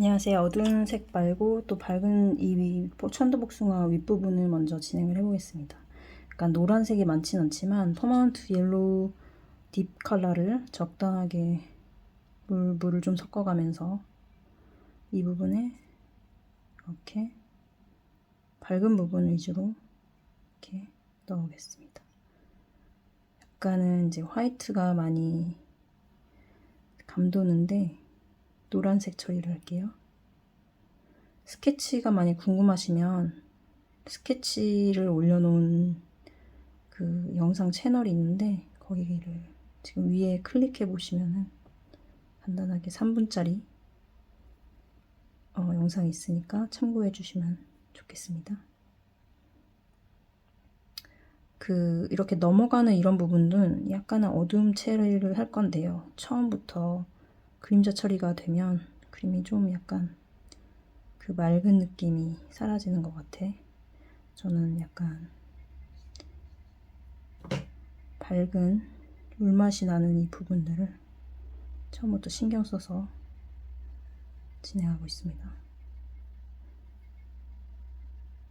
안녕하세요. 어두운 색 말고 또 밝은 이 위- 천도복숭아 윗부분을 먼저 진행을 해보겠습니다. 약간 노란색이 많진 않지만 퍼마운트 옐로우 딥 컬러를 적당하게 물, 물을 좀 섞어가면서 이 부분에 이렇게 밝은 부분 위주로 이렇게 넣어보겠습니다. 약간은 이제 화이트가 많이 감도는데 노란색 처리를 할게요. 스케치가 많이 궁금하시면 스케치를 올려놓은 그 영상 채널이 있는데 거기를 지금 위에 클릭해 보시면은 간단하게 3분짜리 어, 영상이 있으니까 참고해 주시면 좋겠습니다. 그 이렇게 넘어가는 이런 부분은 약간은 어두움 처리를 할 건데요. 처음부터 그림자 처리가 되면 그림이 좀 약간 그 맑은 느낌이 사라지는 것 같아. 저는 약간 밝은 물맛이 나는 이 부분들을 처음부터 신경 써서 진행하고 있습니다.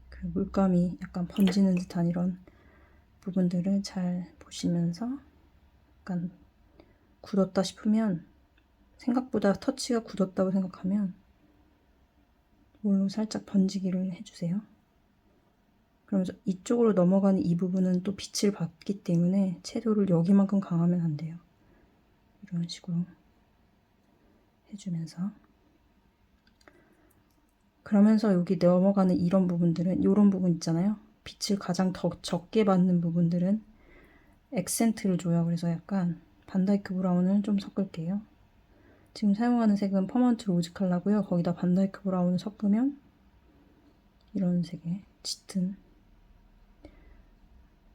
그 물감이 약간 번지는 듯한 이런 부분들을 잘 보시면서 약간 굳었다 싶으면 생각보다 터치가 굳었다고 생각하면 물로 살짝 번지기를 해주세요. 그러면서 이쪽으로 넘어가는 이 부분은 또 빛을 받기 때문에 채도를 여기만큼 강하면 안 돼요. 이런 식으로 해주면서 그러면서 여기 넘어가는 이런 부분들은 이런 부분 있잖아요. 빛을 가장 더 적게 받는 부분들은 액센트를 줘요. 그래서 약간 반다이크 브라운을 좀 섞을게요. 지금 사용하는 색은 퍼먼트 로즈 컬러고요. 거기다 반다이크 브라운을 섞으면 이런 색의 짙은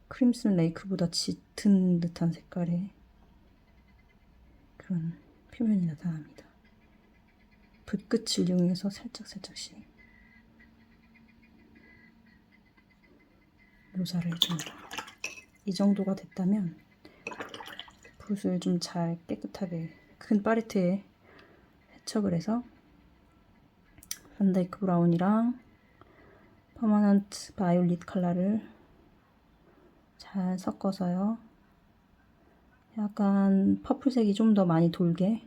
크림슨 레이크보다 짙은 듯한 색깔의 그런 표면이 나타납니다. 붓끝을 이용해서 살짝 살짝씩 묘사를 해줍니다. 이 정도가 됐다면 붓을 좀 잘 깨끗하게 큰 파레트에 세척을 해서 반다이크 브라운이랑 퍼머넌트 바이올릿 컬러를 잘 섞어서요. 약간 퍼플색이 좀 더 많이 돌게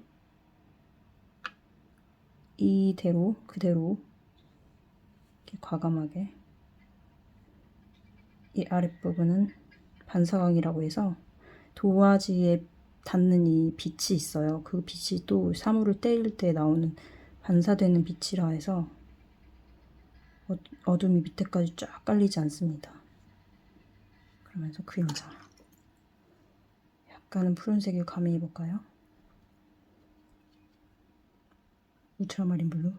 이대로 그대로 이렇게 과감하게 이 아랫부분은 반사광이라고 해서 도화지에 닿는 이 빛이 있어요. 그 빛이 또 사물을 떼일 때 나오는 반사되는 빛이라 해서 어- 어둠이 밑에까지 쫙 깔리지 않습니다. 그러면서 그림자. 약간은 푸른색을 가미해 볼까요? 울트라마린 블루.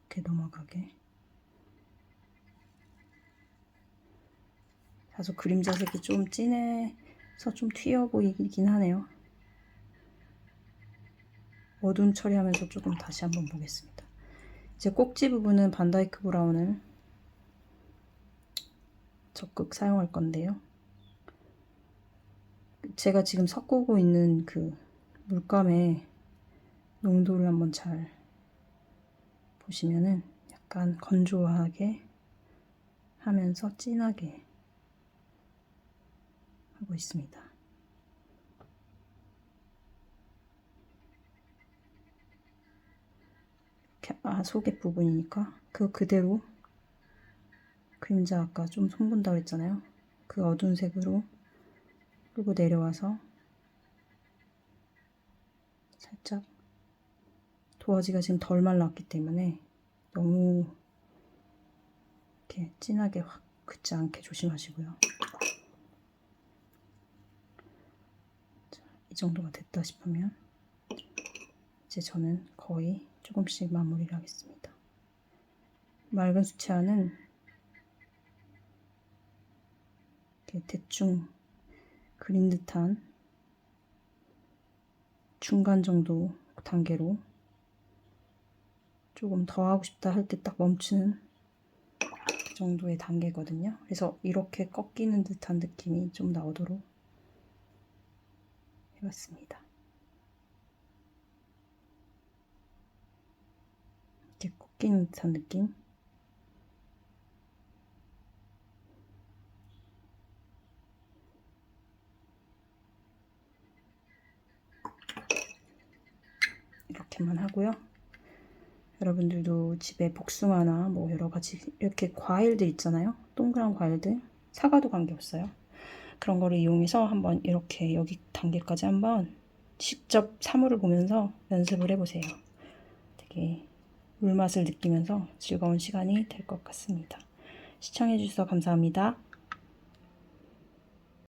이렇게 넘어가게. 다소 그림자 색이 좀 진해서 좀 튀어 보이긴 하네요. 어둠 처리하면서 조금 다시 한번 보겠습니다. 이제 꼭지 부분은 반다이크 브라운을 적극 사용할 건데요. 제가 지금 섞고 있는 그 물감의 농도를 한번 잘 보시면은 약간 건조하게 하면서 진하게 하고 있습니다. 아 속의 부분이니까 그 그대로 그림자 아까 좀 손본다고 했잖아요. 그 어두운 색으로 끌고 내려와서 살짝 도화지가 지금 덜 말랐기 때문에 너무 이렇게 진하게 확 긋지 않게 조심하시고요. 자, 이 정도가 됐다 싶으면 이제 저는 거의 조금씩 마무리를 하겠습니다. 맑은 수채화는 대충 그린 듯한 중간 정도 단계로 조금 더 하고 싶다 할 때 딱 멈추는 그 정도의 단계거든요. 그래서 이렇게 꺾이는 듯한 느낌이 좀 나오도록 해봤습니다. 이렇게 꺾이는 듯한 느낌. 이렇게만 하고요. 여러분들도 집에 복숭아나 뭐 여러 가지 이렇게 과일들 있잖아요. 동그란 과일들. 사과도 관계없어요. 그런 거를 이용해서 한번 이렇게 여기 단계까지 한번 직접 사물을 보면서 연습을 해보세요. 되게 물맛을 느끼면서 즐거운 시간이 될 것 같습니다. 시청해주셔서 감사합니다.